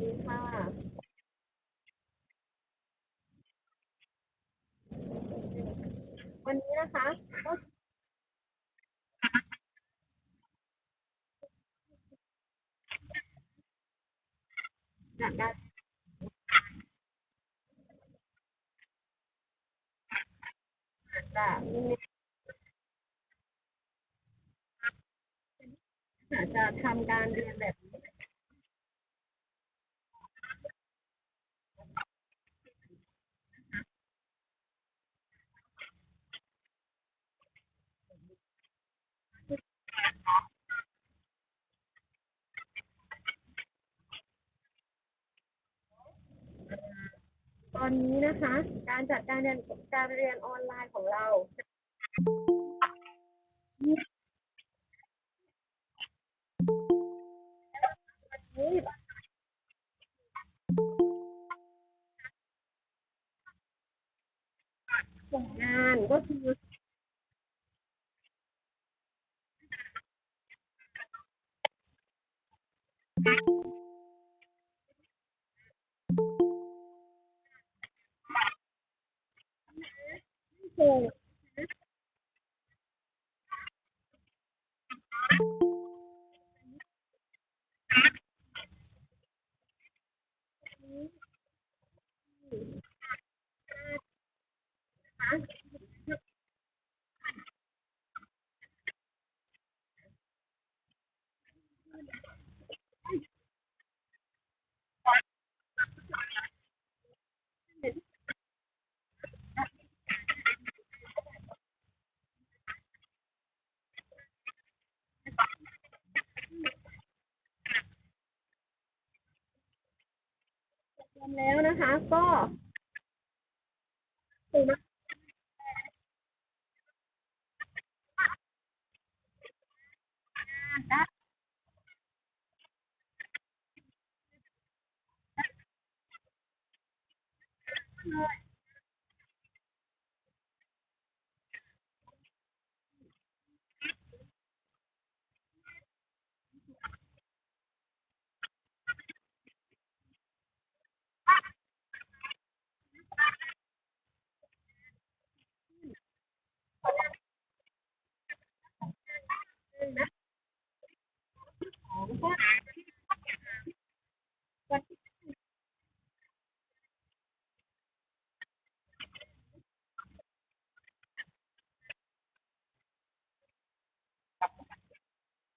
ดีค่ะ วันนี้นะคะก็อยากได้แบจะทำการเรียนแบบ นะคะ การจัดการเรียนการเรียนออนไลน์ของเรานี่ผ รวมแล้วนะคะ ก็ถูกไหม ของก็วันที่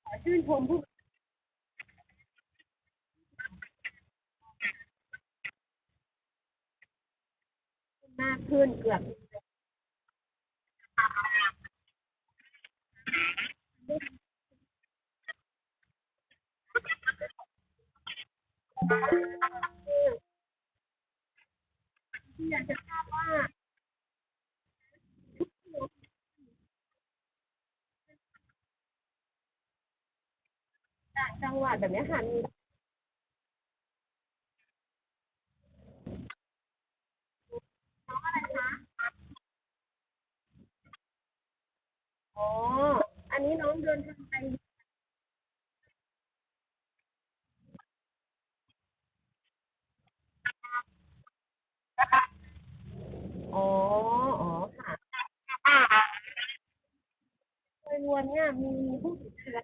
ขอชื่นชมผู้มากขึ้นเกือบ จังหวัดแบบนี้ค่ะมีอ๋อ อันนี้น้องเดินทางไป อ๋อ อ๋อ ค่ะโดยรวมเนี่ยมีผู้ติดเชื้อ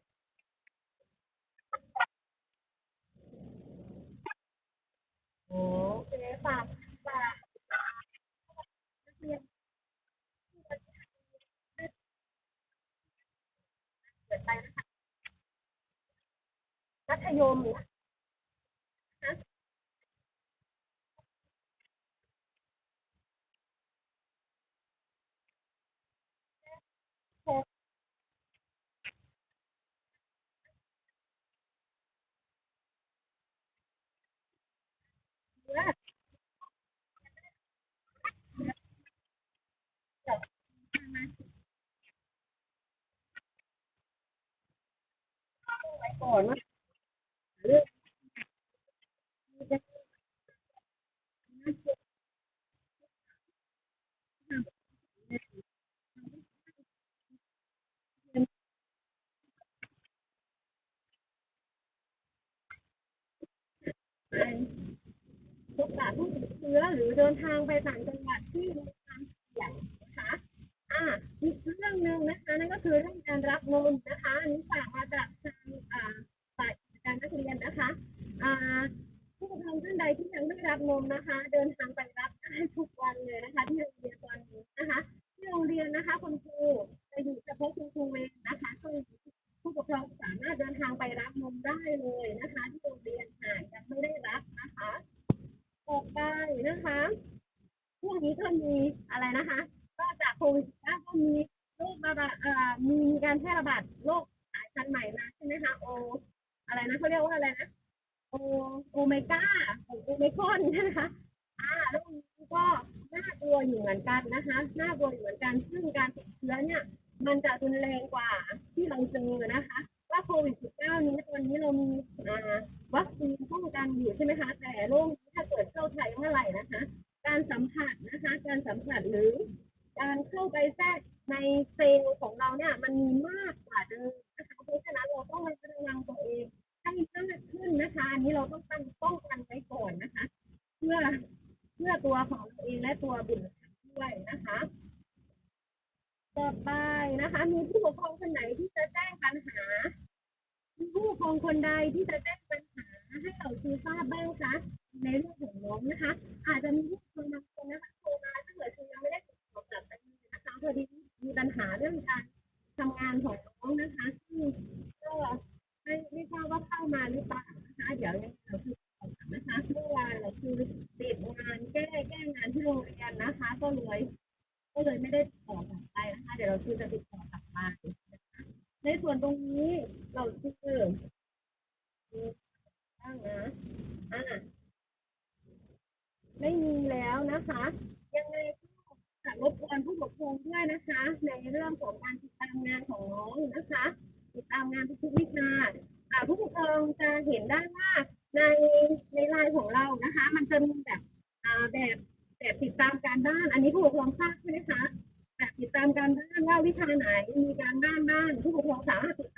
อ๋อโอเคฝากฝากนักเรียนเกิดไปนะคะมัธยมนะคะหกเดือนไว้ ก่อนว่าเรื่องนี้จะไปพบปะผู้ติดเชื้อหรือเดินทางไปต่างจังหวัดที่มีความเสี่ยงนะคะ อ่า อีกเรื่องหนึ่งนะคะนั่นก็คือเรื่องการรับนนะคะอันนี้ฝากมาจากทางอ่าฝ่ายการนักเรียนนะคะ อ่า ผู้ปกครองท่านใดที่ยังไม่ รับนมนะคะ เดินทางไปรับได้ทุกวันเลยนะคะที่โรงเรียนตอนนี้นะคะ ที่โรงเรียนนะคะคุณครูจะอยู่เฉพาะคุณครูเองนะคะซึ่งผู้ปกครองสามารถเดินทางไปรับนมได้เลยนะคะ ที่โรงเรียนหากยังไม่ได้รับนะคะต่อไปนะคะพวกนี้ก็มีอะไรนะคะ ก็จากโควิดก็มีโรคระบาดเอ่อมีการแพร่ระบาดโรคสายพันธุ์ใหม่มาใช่ไหมคะโอ อะไรนะเขาเรียกว่าอะไรนะ โอโอเมก้าของโอเมคอนนะคะอ่าแล้วนี้ก็น่ากลัวอยู่เหมือนกันนะคะน่ากลัวอยู่เหมือนกันซึ่งการติดเชื้อเนี่ย มันจะรุนแรงกว่าที่เราเจอนะคะว่าโควิด -19 นี้ตอนนี้เรามีอ่าวัคซีนป้องกันอยู่ใช่ไหมคะ แต่โรคนี้ถ้าเกิดเข้าไทยเมื่อไหร่นะคะ การสัมผัสนะคะ การสัมผัสหรือ การเข้าไปแทรกในเซลล์ของเราเนี่ยมันมี นะคะ มีผู้ปกครองคนไหนที่จะแจ้งปัญหา มีผู้ปกครองคนใดที่จะแจ้งปัญหาให้เราครูทราบบ้างคะในเรื่องของน้องนะคะ อาจจะมีผู้ปกครองบางคนนะคะโทรมาถ้าเกิดคุณยังไม่ได้ติดต่อกลับไปนะคะพอดีมีปัญหาเรื่องการทำงานของน้องนะคะซึ่งก็ไม่ไม่ทราบว่าเข้ามาหรือเปล่านะคะเดี๋ยวยังเราคือนะคะเมื่อวานเราคือติดงานแก้แก้งานที่โรงเรียนนะคะ ก็เลยก็เลยไม่ได้ติดต่อกลับไปนะคะ เดี๋ยวเราคือจะติดต่อกลับมานะคะในส่วนตรงนี้เราคือบ้างนะอ่าไม่มีแล้วนะคะ ยังไงก็ฝากรบกวนผู้ปกครองด้วยนะคะ ในเรื่องของการติดตามงานของน้องนะคะ ติดตามงานทุกวิชาผู้ปกครองจะเห็นได้ว่าในในไลน์ของเรานะคะ มันจะมีแบบแบบแบบติดตามการบ้าน อันนี้ผู้ปกครองทราบใช่ไหมคะแบบติดตามการบ้านว่าวิชาไหนมีการบ้านบ้างผู้ปกครองสามารถติด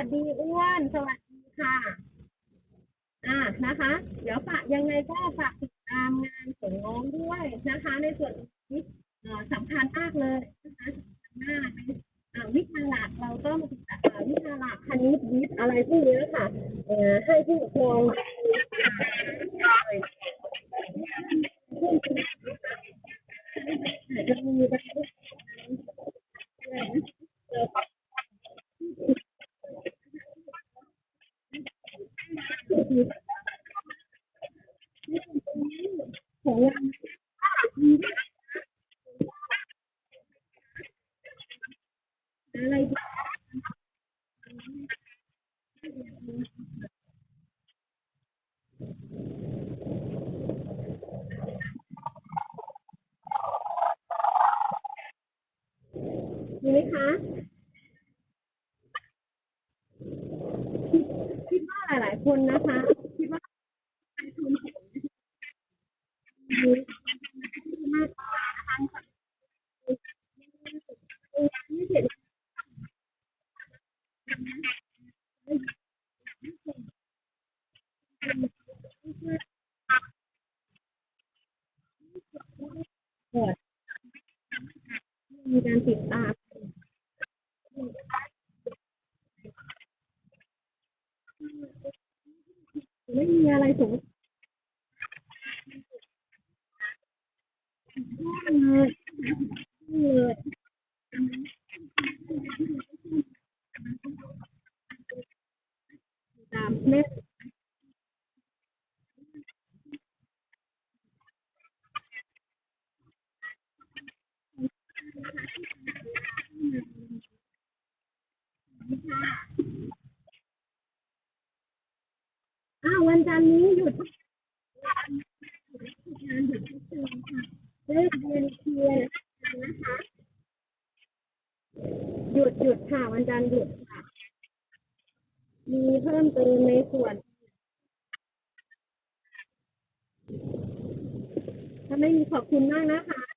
วัสดีอ้วน สวัสดีค่ะ อ่านะคะ เดี๋ยวฝากยังไงก็ฝากติดตามงานของน้องด้วยนะคะ ในส่วนนี้เอ่สำคัญมากเลยนะคะสำคัญมากวิชาหลักเราต้องศึกษาอ่าวิชาหลักคณิตวิทย์อะไรพวกนี้ค่ะให้ผู้ปกครองจะมีบางของเราอะไร มีไหมคะคิดคิดว่าหลาย ๆ คนนะคะ คิดว่าการทุนของมีมากกว่าทางฝั่งที่เห็นมีการติดตามมีอะไรสงสัยเลยเลยตามแม่อ้า วันจันทร์นี้หยุดงานหยุดทุกคืนค่ะเลิกเรียนเคลียร์นะคะ หยุดหยุดค่ะวันจันทร์หยุดค่ะ มีเพิ่มเติมในส่วนถ้าไม่มีขอบคุณมากนะคะ